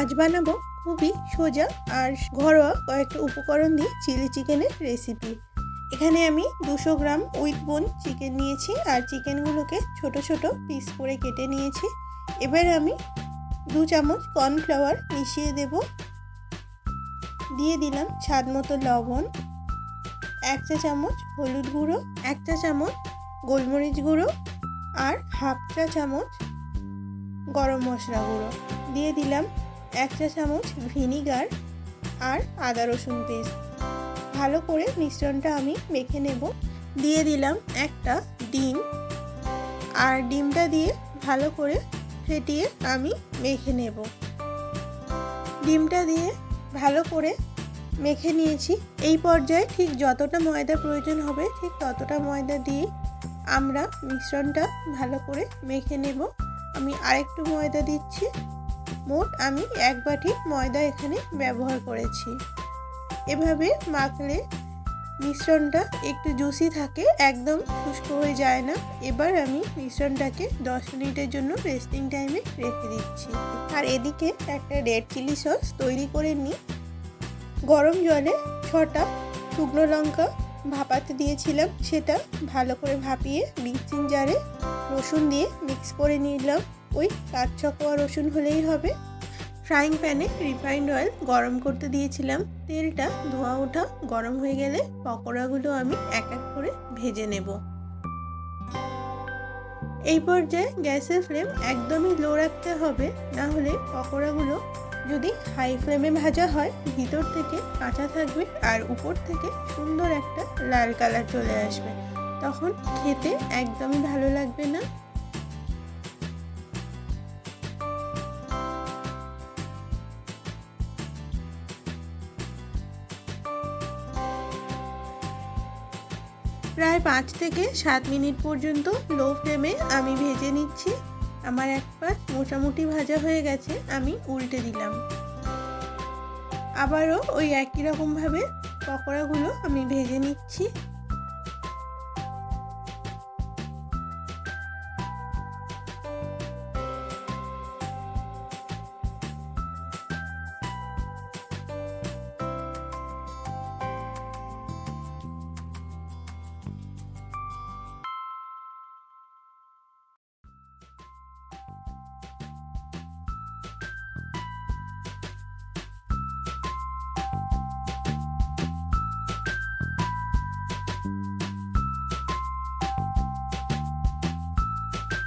আজ বানাবো খুবই সোজা আর ঘরোয়া কয়েকটা উপকরণ দিয়ে চিলি চিকেনের রেসিপি এখানে আমি দুশো গ্রাম উইথ বোন চিকেন নিয়েছি আর চিকেনগুলোকে ছোট ছোট পিস করে কেটে নিয়েছি। এবার আমি দু চামচ কর্নফ্লাওয়ার মিশিয়ে দেব। দিয়ে দিলাম স্বাদ মতো লবণ, এক চা চামচ হলুদ গুঁড়ো, এক চা চামচ গোলমরিচ গুঁড়ো আর হাফ চা চামচ গরম মশলা গুঁড়ো। দিয়ে দিলাম এক চা চামচ ভিনিগার আর আদা রসুন পেস্ট। ভালো করে মিশ্রণটা আমি মেখে নেব। দিয়ে দিলাম একটা ডিম। আর ডিমটা দিয়ে ভালো করে ফেটিয়ে আমি মেখে নেব। ডিমটা দিয়ে ভালো করে মেখে নিয়েছি। এই পর্যায়ে ঠিক যতটা ময়দা প্রয়োজন হবে ঠিক ততটা ময়দা দিয়ে আমরা মিশ্রণটা ভালো করে মেখে নেব। আমি আরেকটু ময়দা দিচ্ছি। মোট আমি এক বাটি ময়দা এখানে ব্যবহার করেছি। এভাবে মাখলে মিশ্রণটা একটু জুসি থাকে, একদম শুষ্ক হয়ে যায় না। এবার আমি মিশ্রণটাকে দশ মিনিটের জন্য রেস্টিং টাইমে রেখে দিচ্ছি। আর এদিকে একটা রেড চিলি সস তৈরি করে নিই। গরম জলে ছটা শুকনো লঙ্কা ভাপাতে দিয়েছিলাম, সেটা ভালো করে ভাপিয়ে মিক্সিং জারে রসুন দিয়ে মিক্স করে নিলাম। ওই পাঁচ ছ কোয়া রসুন হলেই হবে। ফ্রাইং প্যানে রিফাইন্ড অয়েল গরম করতে দিয়েছিলাম। তেলটা ধোয়া ওঠা গরম হয়ে গেলে পকোড়াগুলো আমি এক এক করে ভেজে নেব। এই পর্যায়ে গ্যাসের ফ্লেম একদমই লো রাখতে হবে, না হলে পকোড়াগুলো যদি হাই ফ্লেমে ভাজা হয়, ভিতর থেকে কাঁচা থাকবে আর উপর থেকে সুন্দর একটা লাল কালার চলে আসবে। তখন খেতে একদমই ভালো লাগবে না। প্রায় পাঁচ থেকে সাত মিনিট পর্যন্ত লো ফ্লেমে আমি ভেজে নিচ্ছি। আমার এক পাশ মোটামুটি ভাজা হয়ে গেছে, আমি উল্টে দিলাম। আবারও ওই একই রকমভাবে পকোড়াগুলো আমি ভেজে নিচ্ছি।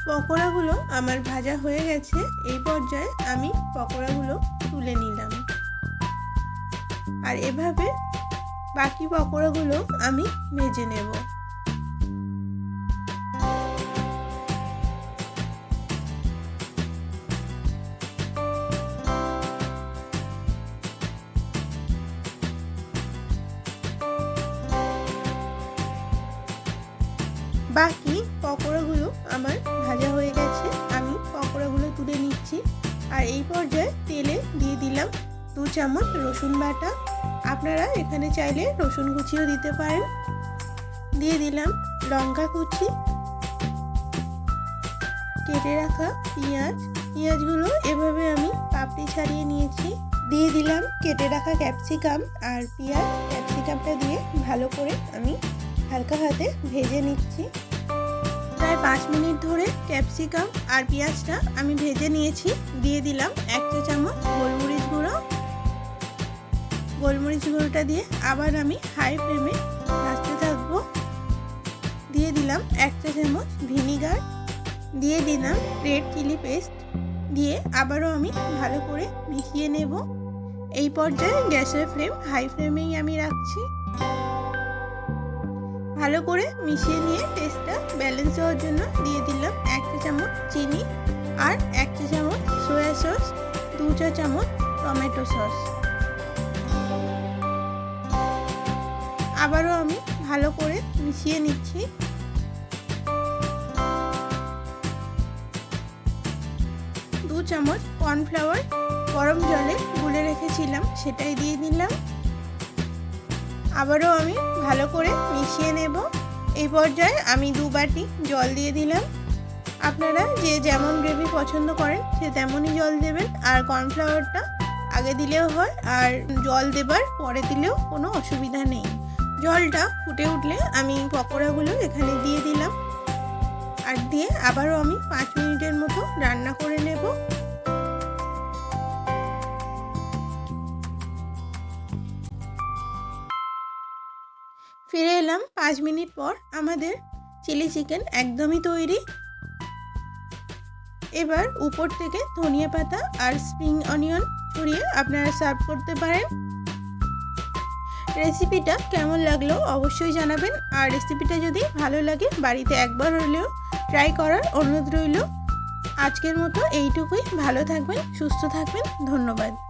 পকোড়াগুলো আমার ভাজা হয়ে গেছে, এই পর্যায়ে আমি পকোড়াগুলো তুলে নিলাম। আর এভাবে বাকি পকোড়াগুলো আমি ভেজে নেব। বাকি পকোড়াগুলো আমার ভাজা হয়ে গেছে, আমি পকোড়াগুলো তুলে নিচ্ছি। আর এই পর্যায়ে তেলে দিয়ে দিলাম দু চামচ রসুন বাটা। আপনারা এখানে চাইলে রসুন কুচিও দিতে পারেন। দিয়ে দিলাম লঙ্কা কুচি। কেটে রাখা পেঁয়াজ। পেঁয়াজগুলো এভাবে আমি পাপড়ি ছাড়িয়ে নিয়েছি। দিয়ে দিলাম কেটে রাখা ক্যাপসিকাম আর পেঁয়াজ। ক্যাপসিকামটা দিয়ে ভালো করে আমি হালকা হাতে ভেজে নিচ্ছি। প্রায় পাঁচ মিনিট ধরে ক্যাপসিকাম আর পেঁয়াজটা আমি ভেজে নিয়েছি। দিয়ে দিলাম এক চা চামচ গোলমরিচ গুঁড়ো। গোলমরিচ গুঁড়োটা দিয়ে আবার আমি হাই ফ্লেমে ভাজতে থাকব। দিয়ে দিলাম এক চা চামচ ভিনিগার। দিয়ে দিলাম রেড চিলি পেস্ট। দিয়ে আবারও আমি ভালো করে মিশিয়ে নেব। এই পর্যায়ে গ্যাসের ফ্লেম হাই ফ্লেমেই আমি রাখছি। ভালো করে মিশিয়ে নিয়ে টেস্টটা ব্যালেন্স হওয়ার জন্য দিয়ে দিলাম এক চা চামচ চিনি আর এক চা চামচ সয়া সস দু চা চামচ টমেটো সস আবারও আমি ভালো করে মিশিয়ে নিচ্ছি। দু চামচ কর্নফ্লাওয়ার গরম জলে গুলে রেখেছিলাম, সেটাই দিয়ে দিলাম। আবারও আমি ভালো করে মিশিয়ে নেব। এই পর্যায়ে আমি দু বাটি জল দিয়ে দিলাম। আপনারা যে যেমন গ্রেভি পছন্দ করেন, সে তেমনই জল দেবেন। আর কর্নফ্লাওয়ারটা আগে দিলেও হয়, আর জল দেবার পরে দিলেও কোনো অসুবিধা নেই। জলটা ফুটে উঠলে আমি পকোড়াগুলো এখানে দিয়ে দিলাম। আর দিয়ে আবারও আমি পাঁচ মিনিটের মতো রান্না করে নেব। ফিরে এলাম পাঁচ মিনিট পর আমাদের চিলি চিকেন একদমই তৈরি। এবার উপর থেকে ধনিয়া পাতা আর স্প্রিং অনিয়ন ছড়িয়ে আপনারা সার্ভ করতে পারেন। রেসিপিটা কেমন লাগল অবশ্যই জানাবেন। আর রেসিপিটা যদি ভালো লাগে বাড়িতে একবার হলেও ট্রাই করার অনুরোধ রইল। আজকের মতো এইটুকুই। ভালো থাকবেন, সুস্থ থাকবেন। ধন্যবাদ।